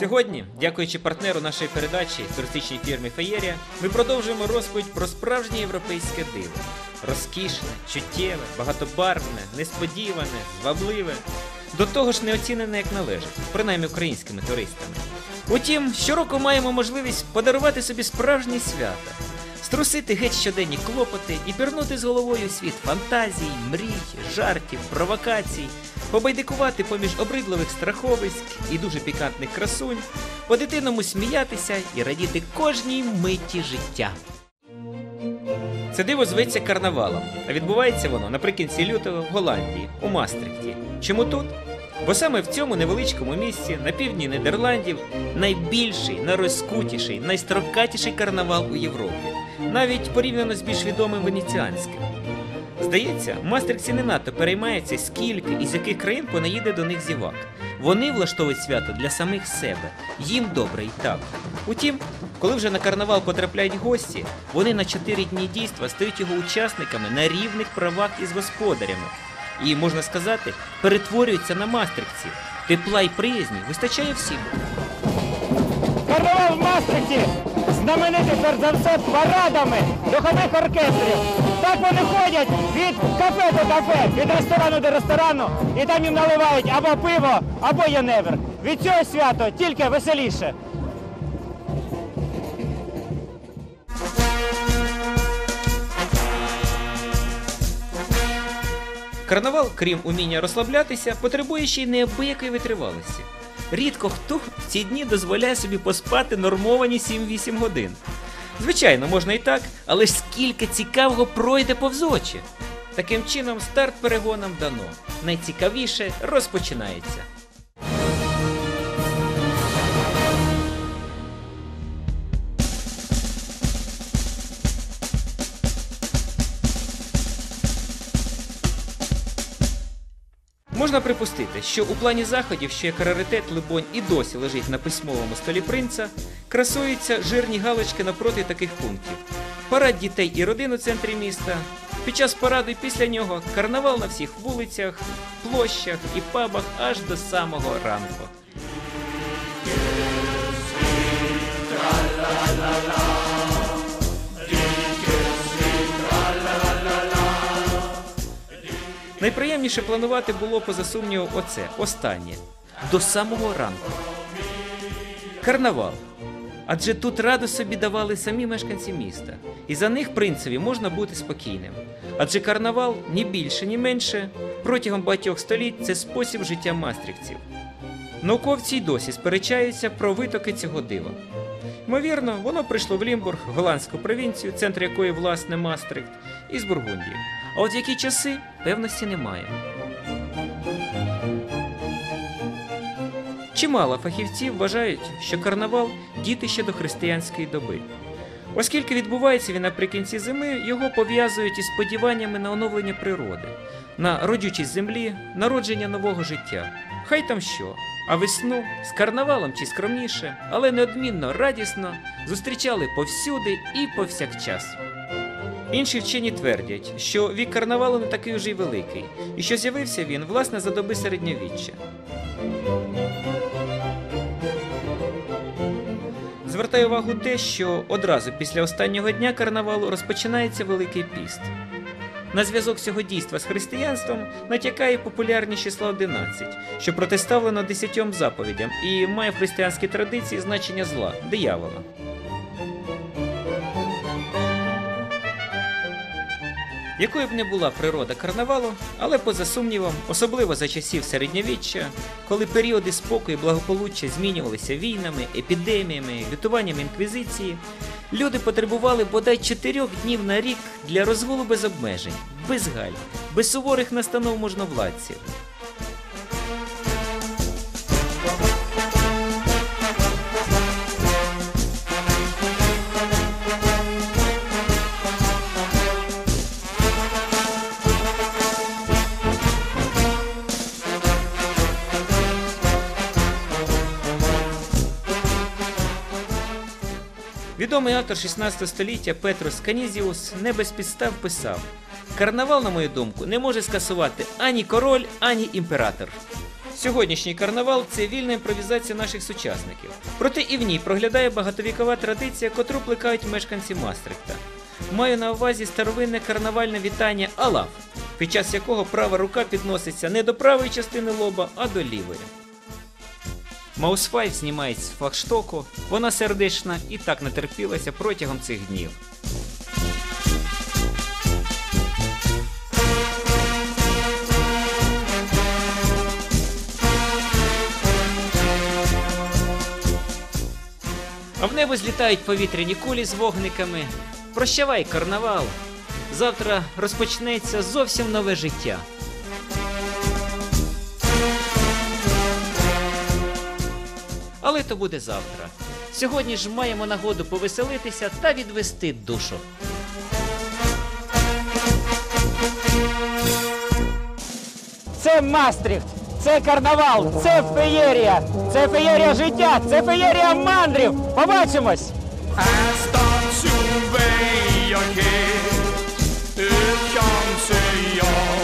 Сьогодні, дякуючи партнеру нашої передачі, туристичній фірмі Феєрія, ми продовжуємо розповідь про справжнє європейське диво. Розкішне, чуттєве, багатобарвне, несподіване, звабливе. До того ж неоцінене як належить, принаймні українськими туристами. Утім, щороку маємо можливість подарувати собі справжнє свято, струсити геть щоденні клопоти і пірнути з головою світ фантазій, мрій, жартів, провокацій, побайдикувати поміж обридливих страховиськ і дуже пікантних красунь, по дитиному сміятися і радіти кожній миті життя. Це диво зветься карнавалом, а відбувається воно наприкінці лютого в Голландії, у Мастрихті. Чому тут? Бо саме в цьому невеличкому місці на півдні Нідерландів найбільший, найрозкутіший, найстрокатіший карнавал у Європі, навіть порівняно з більш відомим венеціанським. Здається, мастрикці не надто переймаються, скільки і з яких країн понаїде до них зівак. Вони влаштовують свято для самих себе. Їм добре і так. Утім, коли вже на карнавал потрапляють гості, вони на чотири дні дійства стають його учасниками на рівних правах із господарями. І, можна сказати, перетворюються на мастрикців. Тепла й приязні вистачає всім. Карнавал в Мастрихті знаменитий перш за все парадами духових оркестрів. Так вони ходять від кафе до кафе, від ресторану до ресторану, і там їм наливають або пиво, або яневер. Від цього свято тільки веселіше. Карнавал, крім уміння розслаблятися, потребує ще й неабиякої витривалості. Рідко хто в ці дні дозволяє собі поспати нормовані 7-8 годин. Звичайно, можна і так, але ж скільки цікавого пройде повз очі. Таким чином, старт перегонам дано. Найцікавіше розпочинається. Можна припустити, що у плані заходів, що як раритет, либонь, і досі лежить на письмовому столі принца, красуються жирні галочки напроти таких пунктів: парад дітей і родин у центрі міста. Під час параду і після нього карнавал на всіх вулицях, площах і пабах аж до самого ранку. Найприємніше планувати було, поза сумнівом, оце останнє до самого ранку. Карнавал. Адже тут раду собі давали самі мешканці міста, і за них принцеві можна бути спокійним. Адже карнавал ні більше, ні менше протягом багатьох століть це спосіб життя мастрівців. Науковці й досі сперечаються про витоки цього дива. Ймовірно, воно прийшло в Лімбург, голландську провінцію, центр якої власне Мастрихт, із Бургундії. А от які часи певності немає. Чимало фахівців вважають, що карнавал дітище до християнської доби. Оскільки відбувається він наприкінці зими, його пов'язують із сподіваннями на оновлення природи, на родючість землі, народження нового життя. Хай там що, а весну з карнавалом чи скромніше, але неодмінно радісно зустрічали повсюди і повсякчас. Інші вчені твердять, що вік карнавалу не такий уже й великий, і що з'явився він власне за доби середньовіччя. Звертаю увагу те, що одразу після останнього дня карнавалу розпочинається Великий піст. На зв'язок цього дійства з християнством натякає популярність числа 11, що протиставлено десятьом заповідям і має в християнській традиції значення зла диявола. Якою б не була природа карнавалу, але поза сумнівом, особливо за часів середньовіччя, коли періоди спокою і благополуччя змінювалися війнами, епідеміями, лютуванням інквізиції, люди потребували бодай чотирьох днів на рік для розгулу без обмежень, без галь, без суворих настанов можновладців. Відомий автор 16 століття Петрос Канізіус не без підстав писав: Карнавал, на мою думку, не може скасувати ані король, ані імператор. Сьогоднішній карнавал це вільна імпровізація наших сучасників. Проте і в ній проглядає багатовікова традиція, котру плекають мешканці Мастрихта. Маю на увазі старовинне карнавальне вітання Алаф, під час якого права рука підноситься не до правої частини лоба, а до лівої. Маусфайв знімають з флагштоку, вона сердечна і так натерпілася протягом цих днів. А в небо злітають повітряні кулі з вогниками. Прощавай, карнавал! Завтра розпочнеться зовсім нове життя. Але то буде завтра. Сьогодні ж маємо нагоду повеселитися та відвести душу. Це Мастрихт, це карнавал, це феєрія, це феєрія життя, це феєрія мандрів. Побачимось! To your